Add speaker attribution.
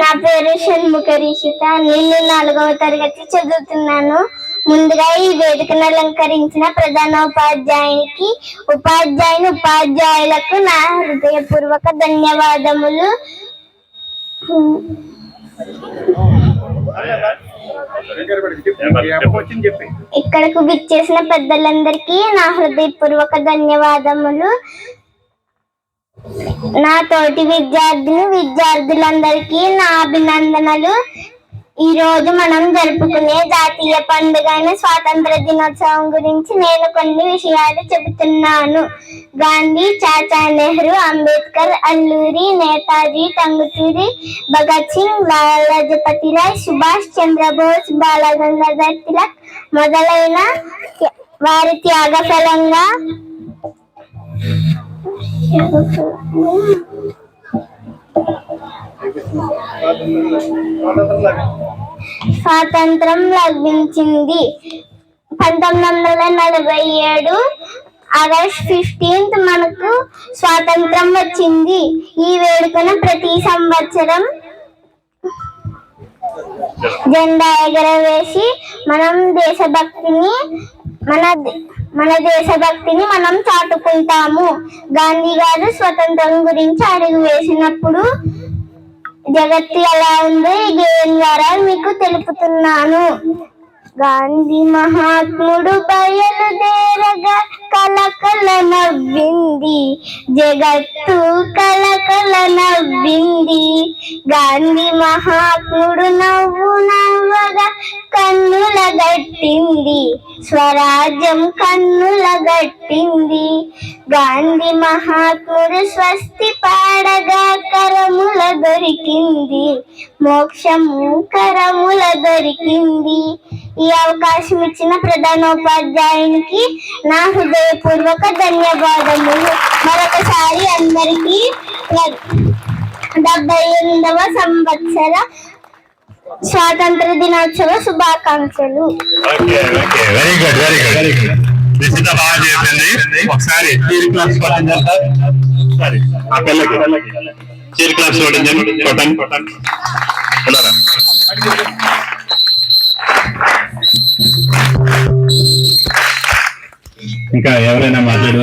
Speaker 1: నా పేరు షణ్ముఖ రిషిత. నేను నాలుగవ తరగతి చదువుతున్నాను. ముందుగా ఈ వేదికను అలంకరించిన ప్రధాన ఉపాధ్యాయునికి ఉపాధ్యాయుని ఉపాధ్యాయులకు నా హృదయపూర్వక ధన్యవాదములు. ఇక్కడకు విచ్చేసిన పెద్దలందరికీ నా హృదయపూర్వక ధన్యవాదములు. నా తోటి విద్యార్థిని విద్యార్థులందరికీ నా అభినందనలు. ఈ రోజు మనం జరుపుకునే జాతీయ పండుగ అయిన స్వాతంత్ర దినోత్సవం గురించి నేను కొన్ని విషయాలు చెబుతున్నాను. గాంధీ చాచా నెహ్రూ అంబేద్కర్ అల్లూరి నేతాజీ టంగుతూరి భగత్ సింగ్ లాలా లజపతి రాయ్ సుభాష్ చంద్రబోస్ బాలగంగాధర్ తిలక్ మొదలైన వారి త్యాగ ఫలంగా స్వాతంత్రం లభించింది. పంతొమ్మిది వందల నలభై ఏడు ఆగస్ట్ ఫిఫ్టీన్త్ మనకు స్వాతంత్రం వచ్చింది. ఈ వేడుకను ప్రతి సంవత్సరం జెండా ఎగరవేసి మనం దేశభక్తిని మన మన దేశభక్తిని మనం చాటుకుంటాము. గాంధీ గారు స్వతంత్రం గురించి అడుగు వేసినప్పుడు జగత్తు ఎలా ఉందో ఈ గేయం ద్వారా మీకు తెలుపుతున్నాను. గాంధీ మహాత్ముడు బయలుదేరగా కలకల నవ్వింది. జగత్తు కలకల నవ్వింది. గాంధీ మహాత్ముడు నవ్వు నవ్వగా కన్ స్వరాజ్యం కన్నుల గట్టింది. గాంధీ మహాత్ముడు స్వస్తి పాడగా కరముల దొరికింది. మోక్షము కరముల దొరికింది. ఈ అవకాశం ఇచ్చిన ప్రధానోపాధ్యాయునికి నా హృదయపూర్వక ధన్యవాదములు. మరొకసారి అందరికీ డెబ్బై ఎనిమిదవ సంవత్సర స్వాతంత్ర దినోత్సవ శుభాకాంక్షలు.
Speaker 2: Okay okay. Very good very good very good Nischitha బాగా చెప్పింది ఒకసారి చీర్ సార్ ఆ పిల్లకి. చీర్ కొట్టండి కొట్టండి పిల్లరా ఇంకా ఎవరైనా మాట్లాడవచ్చు